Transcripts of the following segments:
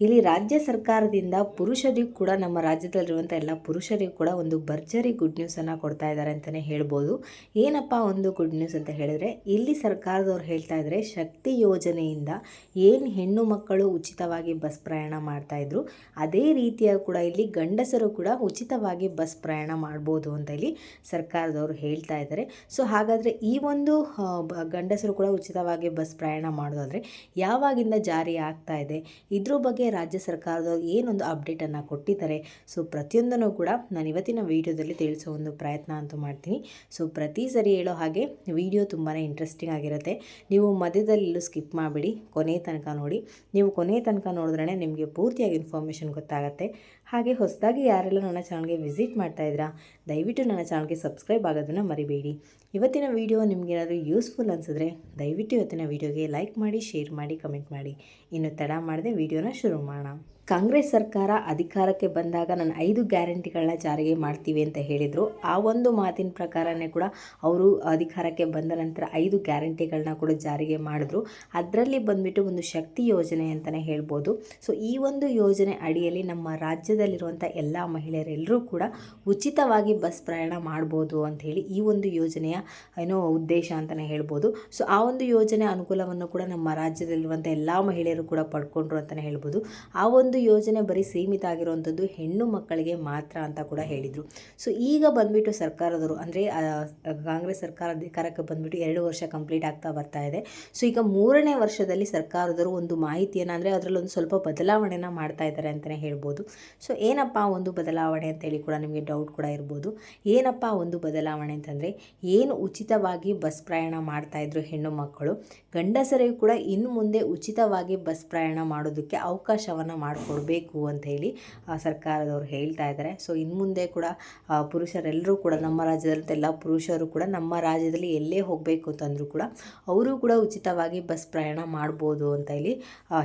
ಇಲ್ಲಿ ರಾಜ್ಯ ಸರ್ಕಾರದಿಂದ ಪುರುಷರಿಗೂ ಕೂಡ ನಮ್ಮ ರಾಜ್ಯದಲ್ಲಿರುವಂಥ ಎಲ್ಲ ಪುರುಷರಿಗೂ ಕೂಡ ಒಂದು ಭರ್ಜರಿ ಗುಡ್ ನ್ಯೂಸನ್ನು ಕೊಡ್ತಾ ಇದ್ದಾರೆ ಅಂತಲೇ ಹೇಳ್ಬೋದು. ಏನಪ್ಪ ಒಂದು ಗುಡ್ ನ್ಯೂಸ್ ಅಂತ ಹೇಳಿದ್ರೆ, ಇಲ್ಲಿ ಸರ್ಕಾರದವ್ರು ಹೇಳ್ತಾ ಇದ್ದಾರೆ ಶಕ್ತಿ ಯೋಜನೆಯಿಂದ ಏನು ಹೆಣ್ಣು ಮಕ್ಕಳು ಉಚಿತವಾಗಿ ಬಸ್ ಪ್ರಯಾಣ ಮಾಡ್ತಾಯಿದ್ರು ಅದೇ ರೀತಿಯ ಕೂಡ ಇಲ್ಲಿ ಗಂಡಸರು ಕೂಡ ಉಚಿತವಾಗಿ ಬಸ್ ಪ್ರಯಾಣ ಮಾಡ್ಬೋದು ಅಂತ ಇಲ್ಲಿ ಸರ್ಕಾರದವರು ಹೇಳ್ತಾ ಇದ್ದಾರೆ. ಸೊ ಹಾಗಾದರೆ ಈ ಒಂದು ಗಂಡಸರು ಕೂಡ ಉಚಿತವಾಗಿ ಬಸ್ ಪ್ರಯಾಣ ಮಾಡೋದಾದರೆ ಯಾವಾಗಿಂದ ಜಾರಿ ಆಗ್ತಾ ಇದೆ? ಇದ್ರ ಬಗ್ಗೆ ರಾಜ್ಯ ಸರ್ಕಾರದ ಏನೊಂದು ಅಪ್ಡೇಟನ್ನು ಕೊಟ್ಟಿದ್ದಾರೆ. ಸೊ ಪ್ರತಿಯೊಂದನ್ನು ಕೂಡ ನಾನು ಇವತ್ತಿನ ವಿಡಿಯೋದಲ್ಲಿ ತಿಳಿಸೋ ಒಂದು ಪ್ರಯತ್ನ ಅಂತೂ ಮಾಡ್ತೀನಿ. ಸೊ ಪ್ರತಿ ಸರಿ ಹೇಳೋ ಹಾಗೆ ವಿಡಿಯೋ ತುಂಬಾ ಇಂಟ್ರೆಸ್ಟಿಂಗ್ ಆಗಿರುತ್ತೆ. ನೀವು ಮಧ್ಯದಲ್ಲೆಲ್ಲೂ ಸ್ಕಿಪ್ ಮಾಡಿಬಿಡಿ, ಕೊನೆ ತನಕ ನೋಡಿ. ನೀವು ಕೊನೆ ತನಕ ನೋಡಿದ್ರೆ ನಿಮಗೆ ಪೂರ್ತಿಯಾಗಿ ಇನ್ಫಾರ್ಮೇಷನ್ ಗೊತ್ತಾಗುತ್ತೆ. ಹಾಗೆ ಹೊಸದಾಗಿ ಯಾರೆಲ್ಲ ನನ್ನ ಚಾನಲ್ಗೆ ವಿಸಿಟ್ ಮಾಡ್ತಾ ಇದ್ದೀರಾ, ದಯವಿಟ್ಟು ನನ್ನ ಚಾನಲ್ಗೆ ಸಬ್ಸ್ಕ್ರೈಬ್ ಆಗೋದನ್ನು ಮರಿಬೇಡಿ. ಇವತ್ತಿನ ವಿಡಿಯೋ ನಿಮ್ಗೆ ಏನಾದರೂ ಯೂಸ್ಫುಲ್ ಅನಿಸಿದ್ರೆ ದಯವಿಟ್ಟು ಇವತ್ತಿನ ವಿಡಿಯೋಗೆ ಲೈಕ್ ಮಾಡಿ ಶೇರ್ ಮಾಡಿ ಕಮೆಂಟ್ ಮಾಡಿ. ಇನ್ನು ತಡ ಮಾಡದೆ ವಿಡಿಯೋನ ಶುರು 慢慢。ಕಾಂಗ್ರೆಸ್ ಸರ್ಕಾರ ಅಧಿಕಾರಕ್ಕೆ ಬಂದಾಗ ನಾನು ಐದು ಗ್ಯಾರಂಟಿಗಳನ್ನ ಜಾರಿಗೆ ಮಾಡ್ತೀವಿ ಅಂತ ಹೇಳಿದರು. ಆ ಒಂದು ಮಾತಿನ ಪ್ರಕಾರನೇ ಕೂಡ ಅವರು ಅಧಿಕಾರಕ್ಕೆ ಬಂದ ನಂತರ ಐದು ಗ್ಯಾರಂಟಿಗಳನ್ನ ಕೂಡ ಜಾರಿಗೆ ಮಾಡಿದ್ರು. ಅದರಲ್ಲಿ ಬಂದ್ಬಿಟ್ಟು ಒಂದು ಶಕ್ತಿ ಯೋಜನೆ ಅಂತಲೇ ಹೇಳ್ಬೋದು. ಸೊ ಈ ಒಂದು ಯೋಜನೆ ಅಡಿಯಲ್ಲಿ ನಮ್ಮ ರಾಜ್ಯದಲ್ಲಿರುವಂಥ ಎಲ್ಲ ಮಹಿಳೆಯರೆಲ್ಲರೂ ಕೂಡ ಉಚಿತವಾಗಿ ಬಸ್ ಪ್ರಯಾಣ ಮಾಡ್ಬೋದು ಅಂತ ಹೇಳಿ ಈ ಒಂದು ಯೋಜನೆಯ ಏನೋ ಉದ್ದೇಶ ಅಂತಲೇ ಹೇಳ್ಬೋದು. ಸೊ ಆ ಒಂದು ಯೋಜನೆ ಅನುಕೂಲವನ್ನು ಕೂಡ ನಮ್ಮ ರಾಜ್ಯದಲ್ಲಿರುವಂಥ ಎಲ್ಲ ಮಹಿಳೆಯರು ಕೂಡ ಪಡ್ಕೊಂಡ್ರು ಅಂತಲೇ ಹೇಳ್ಬೋದು. ಆ ಒಂದು ಯೋಜನೆ ಬರೀ ಸೀಮಿತ ಆಗಿರುವಂಥದ್ದು ಹೆಣ್ಣು ಮಕ್ಕಳಿಗೆ ಮಾತ್ರ ಅಂತ ಕೂಡ ಹೇಳಿದರು. ಸೊ ಈಗ ಬಂದ್ಬಿಟ್ಟು ಸರ್ಕಾರದವರು, ಅಂದರೆ ಕಾಂಗ್ರೆಸ್ ಸರ್ಕಾರ ಅಧಿಕಾರಕ್ಕೆ ಬಂದ್ಬಿಟ್ಟು ಎರಡು ವರ್ಷ ಕಂಪ್ಲೀಟ್ ಆಗ್ತಾ ಬರ್ತಾ ಇದೆ. ಸೊ ಈಗ ಮೂರನೇ ವರ್ಷದಲ್ಲಿ ಸರ್ಕಾರದವರು ಒಂದು ಮಾಹಿತಿಯನ್ನು, ಅಂದರೆ, ಅದರಲ್ಲಿ ಒಂದು ಸ್ವಲ್ಪ ಬದಲಾವಣೆನ ಮಾಡ್ತಾ ಇದ್ದಾರೆ ಅಂತಲೇ ಹೇಳ್ಬೋದು. ಸೊ ಏನಪ್ಪ ಒಂದು ಬದಲಾವಣೆ ಅಂತೇಳಿ ಕೂಡ ನಿಮಗೆ ಡೌಟ್ ಕೂಡ ಇರ್ಬೋದು. ಏನಪ್ಪ ಒಂದು ಬದಲಾವಣೆ ಅಂತಂದರೆ, ಏನು ಉಚಿತವಾಗಿ ಬಸ್ ಪ್ರಯಾಣ ಮಾಡ್ತಾ ಇದ್ರು ಹೆಣ್ಣು ಮಕ್ಕಳು, ಗಂಡಸರಿಗೂ ಕೂಡ ಇನ್ನು ಮುಂದೆ ಉಚಿತವಾಗಿ ಬಸ್ ಪ್ರಯಾಣ ಮಾಡೋದಕ್ಕೆ ಅವಕಾಶವನ್ನು ಮಾಡಿಕೊಡ್ಬೇಕು ಅಂತ ಹೇಳಿ ಸರ್ಕಾರದವರು ಹೇಳ್ತಾ ಇದ್ದಾರೆ. ಸೊ ಇನ್ನು ಮುಂದೆ ಕೂಡ ಪುರುಷರೆಲ್ಲರೂ ಕೂಡ ನಮ್ಮ ರಾಜ್ಯದಲ್ಲಿ ಎಲ್ಲ ಪುರುಷರು ಕೂಡ ನಮ್ಮ ರಾಜ್ಯದಲ್ಲಿ ಎಲ್ಲೇ ಹೋಗಬೇಕು ಅಂತಂದರೂ ಕೂಡ ಅವರು ಕೂಡ ಉಚಿತವಾಗಿ ಬಸ್ ಪ್ರಯಾಣ ಮಾಡ್ಬೋದು ಅಂತ ಹೇಳಿ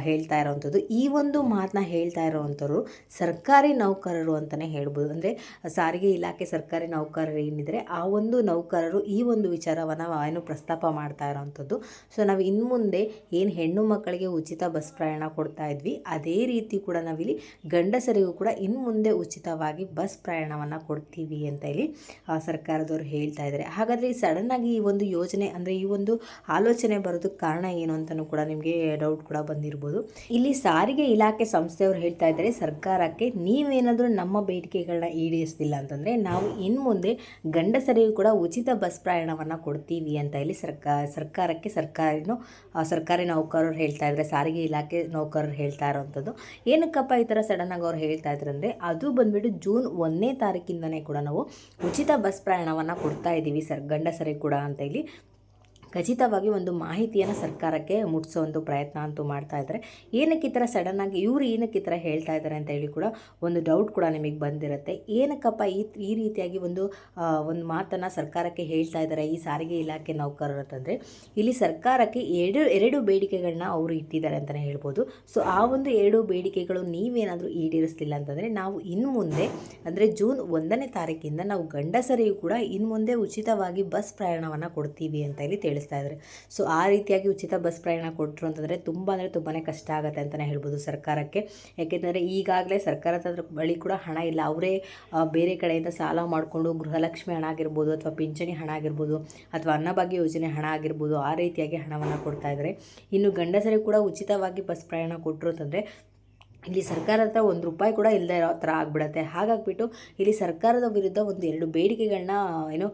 ಹೇಳ್ತಾ ಇರೋವಂಥದ್ದು. ಈ ಒಂದು ಮಾತನ್ನ ಹೇಳ್ತಾ ಇರೋವಂಥವ್ರು ಸರ್ಕಾರಿ ನೌಕರರು ಅಂತಲೇ ಹೇಳ್ಬೋದು. ಅಂದರೆ, ಸಾರಿಗೆ ಇಲಾಖೆ ಸರ್ಕಾರಿ ನೌಕರರು ಏನಿದ್ರೆ ಆ ಒಂದು ನೌಕರರು ಈ ಒಂದು ವಿಚಾರವನ್ನು ಏನು ಪ್ರಸ್ತಾಪ ಮಾಡ್ತಾ ಇರೋವಂಥದ್ದು. ಸೊ ನಾವು ಇನ್ನು ಮುಂದೆ ಏನು ಹೆಣ್ಣು ಮಕ್ಕಳಿಗೆ ಉಚಿತ ಬಸ್ ಪ್ರಯಾಣ ಕೊಡ್ತಾ ಇದ್ವಿ, ಅದೇ ರೀತಿ ಕೂಡ ನಾವಿಲ್ಲಿ ಗಂಡಸರಿಗೂ ಕೂಡ ಇನ್ನು ಮುಂದೆ ಉಚಿತವಾಗಿ ಬಸ್ ಪ್ರಯಾಣವನ್ನು ಕೊಡ್ತೀವಿ ಅಂತ ಇಲ್ಲಿ ಸರ್ಕಾರದವರು ಹೇಳ್ತಾ ಇದ್ದಾರೆ ಹಾಗಾದರೆ ಈ ಸಡನ್ನಾಗಿ ಈ ಒಂದು ಯೋಜನೆ ಅಂದರೆ ಈ ಒಂದು ಆಲೋಚನೆ ಬರೋದಕ್ಕೆ ಕಾರಣ ಏನು ಅಂತಲೂ ಕೂಡ ನಿಮಗೆ ಡೌಟ್ ಕೂಡ ಬಂದಿರ್ಬೋದು. ಇಲ್ಲಿ ಸಾರಿಗೆ ಇಲಾಖೆ ಸಂಸ್ಥೆಯವರು ಹೇಳ್ತಾ ಇದ್ದಾರೆ ಸರ್ಕಾರಕ್ಕೆ ನೀವೇನಾದರೂ ನಮ್ಮ ಬೇಡಿಕೆಗಳನ್ನ ಈಡೇರಿಸ್ತಿಲ್ಲ ಅಂತಂದರೆ ನಾವು ಇನ್ನು ಮುಂದೆ ಗಂಡಸರಿಗೂ ಕೂಡ ಉಚಿತ ಬಸ್ ಪ್ರಯಾಣವನ್ನು ಕೊಡ್ತೀವಿ ಅಂತ ಇಲ್ಲಿ ಸರ್ಕಾರ ಸರ್ಕಾರಕ್ಕೆ ಸರ್ಕಾರಿನೂ ಸರ್ಕಾರಿ ನೌಕರರು ಹೇಳ್ತಾ ಇದ್ದಾರೆ ಸಾರಿಗೆ ಇಲಾಖೆ ನೌಕರರು ಹೇಳ್ತಾ ಇರೋವಂಥದ್ದು ಏನಕ್ಕಪ್ಪ ಈ ಥರ ಸಡನ್ನಾಗಿ ಅವ್ರು ಹೇಳ್ತಾ ಇದ್ರಂದರೆ ಅದು ಬಂದ್ಬಿಟ್ಟು ಜೂನ್ ಒಂದನೇ ತಾರೀಕಿಂದನೇ ಕೂಡ ನಾವು ಉಚಿತ ಬಸ್ ಪ್ರಯಾಣವನ್ನು ಕೊಡ್ತಾ ಇದ್ದೀವಿ ಸರ್, ಗಂಡಸರಿಗೆ ಕೂಡ ಅಂತ ಇಲ್ಲಿ ಖಚಿತವಾಗಿ ಒಂದು ಮಾಹಿತಿಯನ್ನು ಸರ್ಕಾರಕ್ಕೆ ಮುಟ್ಟಿಸೋ ಒಂದು ಪ್ರಯತ್ನ ಅಂತೂ ಮಾಡ್ತಾ ಇದ್ದಾರೆ. ಏನಕ್ಕೆ ಈ ಥರ ಸಡನ್ನಾಗಿ ಇವರು ಏನಕ್ಕೆ ಈ ಥರ ಹೇಳ್ತಾ ಇದ್ದಾರೆ ಅಂತ ಹೇಳಿ ಕೂಡ ಒಂದು ಡೌಟ್ ಕೂಡ ನಿಮಗೆ ಬಂದಿರುತ್ತೆ. ಏನಕ್ಕಪ್ಪ ಈ ಈ ರೀತಿಯಾಗಿ ಒಂದು ಒಂದು ಮಾತನ್ನು ಸರ್ಕಾರಕ್ಕೆ ಹೇಳ್ತಾ ಇದ್ದಾರೆ, ಈ ಸಾರಿಗೆ ಇಲಾಖೆ ನೌಕರರು ಅಂತಂದರೆ, ಇಲ್ಲಿ ಸರ್ಕಾರಕ್ಕೆ ಎರಡು ಎರಡು ಬೇಡಿಕೆಗಳನ್ನ ಅವರು ಇಟ್ಟಿದ್ದಾರೆ ಅಂತಲೇ ಹೇಳ್ಬೋದು. ಸೊ ಆ ಒಂದು ಎರಡು ಬೇಡಿಕೆಗಳು ನೀವೇನಾದರೂ ಈಡೇರಿಸಲಿಲ್ಲ ಅಂತಂದರೆ, ನಾವು ಇನ್ನು ಮುಂದೆ, ಅಂದರೆ ಜೂನ್ ಒಂದನೇ ತಾರೀಕಿಂದ ನಾವು ಗಂಡಸರಿಗೂ ಕೂಡ ಇನ್ನು ಮುಂದೆ ಉಚಿತವಾಗಿ ಬಸ್ ಪ್ರಯಾಣವನ್ನು ಕೊಡ್ತೀವಿ ಅಂತ ಇಲ್ಲಿ ತಿಳಿಸ್ತಾ ಇದ್ದಾರೆ. ಸೊ ಆ ರೀತಿಯಾಗಿ ಉಚಿತ ಬಸ್ ಪ್ರಯಾಣ ಕೊಟ್ಟರು ಅಂತಂದರೆ ತುಂಬ ಅಂದರೆ ತುಂಬಾ ಕಷ್ಟ ಆಗುತ್ತೆ ಅಂತಲೇ ಹೇಳ್ಬೋದು ಸರ್ಕಾರಕ್ಕೆ. ಯಾಕೆಂದರೆ ಈಗಾಗಲೇ ಸರ್ಕಾರದ ಬಳಿ ಕೂಡ ಹಣ ಇಲ್ಲ. ಅವರೇ ಬೇರೆ ಕಡೆಯಿಂದ ಸಾಲ ಮಾಡಿಕೊಂಡು ಗೃಹಲಕ್ಷ್ಮಿ ಹಣ ಆಗಿರ್ಬೋದು ಅಥವಾ ಪಿಂಚಣಿ ಹಣ ಆಗಿರ್ಬೋದು ಅಥವಾ ಅನ್ನಭಾಗ್ಯ ಯೋಜನೆ ಹಣ ಆಗಿರ್ಬೋದು ಆ ರೀತಿಯಾಗಿ ಹಣವನ್ನು ಕೊಡ್ತಾ ಇದ್ದಾರೆ. ಇನ್ನು ಗಂಡಸರೇ ಕೂಡ ಉಚಿತವಾಗಿ ಬಸ್ ಪ್ರಯಾಣ ಕೊಟ್ಟರು ಅಂತಂದರೆ ಇಲ್ಲಿ ಸರ್ಕಾರದ ಹತ್ರ ಒಂದು ರೂಪಾಯಿ ಕೂಡ ಇಲ್ಲದೆ ಇರೋ ಥರ ಆಗಿಬಿಡತ್ತೆ. ಹಾಗಾಗ್ಬಿಟ್ಟು ಇಲ್ಲಿ ಸರ್ಕಾರದ ವಿರುದ್ಧ ಒಂದು ಎರಡು ಬೇಡಿಕೆಗಳನ್ನ, ಏನು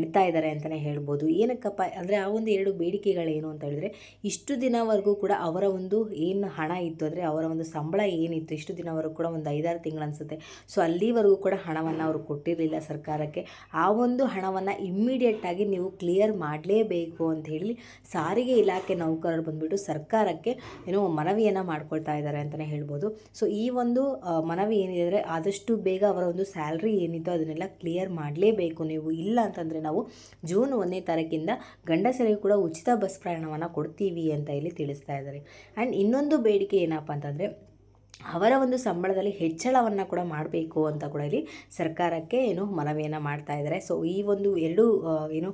ಇಡ್ತಾ ಇದ್ದಾರೆ ಅಂತಲೇ ಹೇಳ್ಬೋದು. ಏನಕ್ಕಪ್ಪ ಅಂದರೆ ಆ ಒಂದು ಎರಡು ಬೇಡಿಕೆಗಳೇನು ಅಂತ ಹೇಳಿದ್ರೆ, ಇಷ್ಟು ದಿನವರೆಗೂ ಕೂಡ ಅವರ ಒಂದು ಏನು ಹಣ ಇತ್ತು ಅಂದರೆ ಅವರ ಒಂದು ಸಂಬಳ ಏನಿತ್ತು, ಇಷ್ಟು ದಿನವರೆಗೂ ಕೂಡ ಒಂದು ಐದಾರು ತಿಂಗಳು ಅನಿಸುತ್ತೆ. ಸೊ ಅಲ್ಲಿವರೆಗೂ ಕೂಡ ಹಣವನ್ನು ಅವರು ಕೊಟ್ಟಿರಲಿಲ್ಲ ಸರ್ಕಾರಕ್ಕೆ. ಆ ಒಂದು ಹಣವನ್ನು ಇಮ್ಮಿಡಿಯೇಟಾಗಿ ನೀವು ಕ್ಲಿಯರ್ ಮಾಡಲೇಬೇಕು ಅಂತ ಹೇಳಿ ಸಾರಿಗೆ ಇಲಾಖೆ ನೌಕರರು ಬಂದುಬಿಟ್ಟು ಸರ್ಕಾರಕ್ಕೆ, ಏನೋ, ಮನವಿಯನ್ನು ಮಾಡ್ಕೊಳ್ತಾ ಇದ್ದಾರೆ ಅಂತಲೇ ಹೇಳ್ಬೋದು. ಸೊ ಈ ಒಂದು ಮನವಿ ಏನಿದೆ ಅಂದರೆ ಆದಷ್ಟು ಬೇಗ ಅವರ ಒಂದು ಸ್ಯಾಲ್ರಿ ಏನಿತ್ತು ಅದನ್ನೆಲ್ಲ ಕ್ಲಿಯರ್ ಮಾಡಲೇಬೇಕು ನೀವು. ಇಲ್ಲ ಅಂತಂದರೆ ನಾವು ಜೂನ್ ಒಂದನೇ ತಾರೀಕಿಂದ ಗಂಡಸರಿಗೆ ಕೂಡ ಉಚಿತ ಬಸ್ ಪ್ರಯಾಣವನ್ನು ಕೊಡ್ತೀವಿ ಅಂತ ಇಲ್ಲಿ ತಿಳಿಸ್ತಾ ಇದ್ದಾರೆ. ಆ್ಯಂಡ್ ಇನ್ನೊಂದು ಬೇಡಿಕೆ ಏನಪ್ಪ ಅಂತಂದರೆ ಅವರ ಒಂದು ಸಂಬಳದಲ್ಲಿ ಹೆಚ್ಚಳವನ್ನು ಕೂಡ ಮಾಡಬೇಕು ಅಂತ ಕೂಡ ಇಲ್ಲಿ ಸರ್ಕಾರಕ್ಕೆ ಏನು ಮನವಿಯನ್ನು ಮಾಡ್ತಾ ಇದ್ದಾರೆ. ಸೊ ಈ ಒಂದು ಎರಡು ಏನು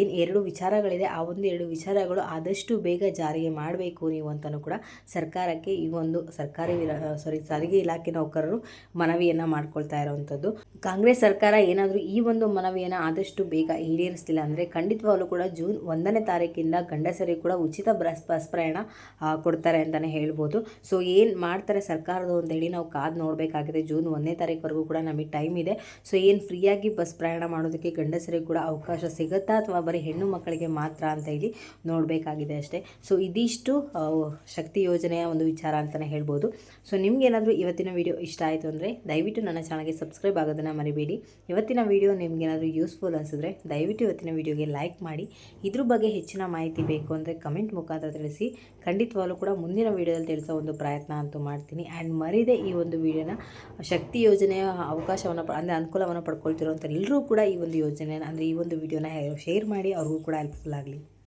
ಏನು ಎರಡು ವಿಚಾರಗಳಿದೆ, ಆ ಒಂದು ಎರಡು ವಿಚಾರಗಳು ಆದಷ್ಟು ಬೇಗ ಜಾರಿಗೆ ಮಾಡಬೇಕು ನೀವು ಅಂತಲೂ ಕೂಡ ಸರ್ಕಾರಕ್ಕೆ ಈ ಒಂದು ಸರ್ಕಾರಿ ಸಾರಿ ಸಾರಿಗೆ ಇಲಾಖೆ ನೌಕರರು ಮನವಿಯನ್ನು ಮಾಡ್ಕೊಳ್ತಾ ಇರೋವಂಥದ್ದು ಕಾಂಗ್ರೆಸ್ ಸರ್ಕಾರ ಏನಾದರೂ ಈ ಒಂದು ಮನವಿಯನ್ನು ಆದಷ್ಟು ಬೇಗ ಈಡೇರಿಸಲಿಲ್ಲ ಅಂದರೆ ಖಂಡಿತವಾಗಲೂ ಕೂಡ ಜೂನ್ ಒಂದನೇ ತಾರೀಕಿಂದ ಗಂಡಸರಿಗೆ ಕೂಡ ಉಚಿತ ಬಸ್ ಪ್ರಯಾಣ ಕೊಡ್ತಾರೆ ಅಂತಲೇ ಹೇಳ್ಬೋದು. ಸೊ ಏನು ಮಾಡ್ತಾರೆ ಸರ್ಕಾರದ ಅಂತ ಹೇಳಿ ನಾವು ಕಾದು ನೋಡಬೇಕಾಗಿದೆ. ಜೂನ್ ಒಂದನೇ ತಾರೀಕುವರೆಗೂ ಕೂಡ ನಮಗೆ ಟೈಮ್ ಇದೆ. ಸೊ, ಏನು ಫ್ರೀಯಾಗಿ ಬಸ್ ಪ್ರಯಾಣ ಮಾಡೋದಕ್ಕೆ ಗಂಡಸರಿಗೆ ಕೂಡ ಅವಕಾಶ ಸಿಗುತ್ತಾ ಅಥವಾ ಬರೀ ಹೆಣ್ಣು ಮಕ್ಕಳಿಗೆ ಮಾತ್ರ ಅಂತ ಹೇಳಿ ನೋಡಬೇಕಾಗಿದೆ ಅಷ್ಟೇ. ಸೊ, ಇದಿಷ್ಟು ಶಕ್ತಿ ಯೋಜನೆಯ ಒಂದು ವಿಚಾರ ಅಂತಲೇ ಹೇಳ್ಬೋದು. ಸೊ ನಿಮಗೇನಾದರೂ ಇವತ್ತಿನ ವಿಡಿಯೋ ಇಷ್ಟ ಆಯಿತು ಅಂದರೆ ದಯವಿಟ್ಟು ನನ್ನ ಚಾನಲ್ಗೆ ಸಬ್ಸ್ಕ್ರೈಬ್ ಆಗೋದನ್ನು ಮರಿಬೇಡಿ. ಇವತ್ತಿನ ವಿಡಿಯೋ ನಿಮಗೇನಾದರೂ ಯೂಸ್ಫುಲ್ ಅನಿಸಿದ್ರೆ ದಯವಿಟ್ಟು ಇವತ್ತಿನ ವಿಡಿಯೋಗೆ ಲೈಕ್ ಮಾಡಿ. ಇದ್ರ ಬಗ್ಗೆ ಹೆಚ್ಚಿನ ಮಾಹಿತಿ ಬೇಕು ಅಂದರೆ ಕಮೆಂಟ್ ಮುಖಾಂತರ ತಿಳಿಸಿ. ಖಂಡಿತವಾಗಲೂ ಕೂಡ ಮುಂದಿನ ವಿಡಿಯೋದಲ್ಲಿ ತಿಳಿಸೋ ಒಂದು ಪ್ರಯತ್ನ ಅಂತೂ ಮಾಡ್ತೀನಿ. ಆ್ಯಂಡ್ ಮರೀದೆ ಈ ಒಂದು ವಿಡಿಯೋನ. ಶಕ್ತಿ ಯೋಜನೆಯ ಅವಕಾಶವನ್ನು ಅಂದರೆ ಅನುಕೂಲವನ್ನು ಪಡ್ಕೊಳ್ತಿರೋಂಥ ಎಲ್ಲರೂ ಕೂಡ ಈ ಒಂದು ಯೋಜನೆನ, ಅಂದರೆ ಈ ಒಂದು ವಿಡಿಯೋನ ಶೇರ್ ಮಾಡಿ ಅವ್ರಿಗೂ ಕೂಡ ಹೆಲ್ಪ್ಫುಲ್ ಆಗಲಿ.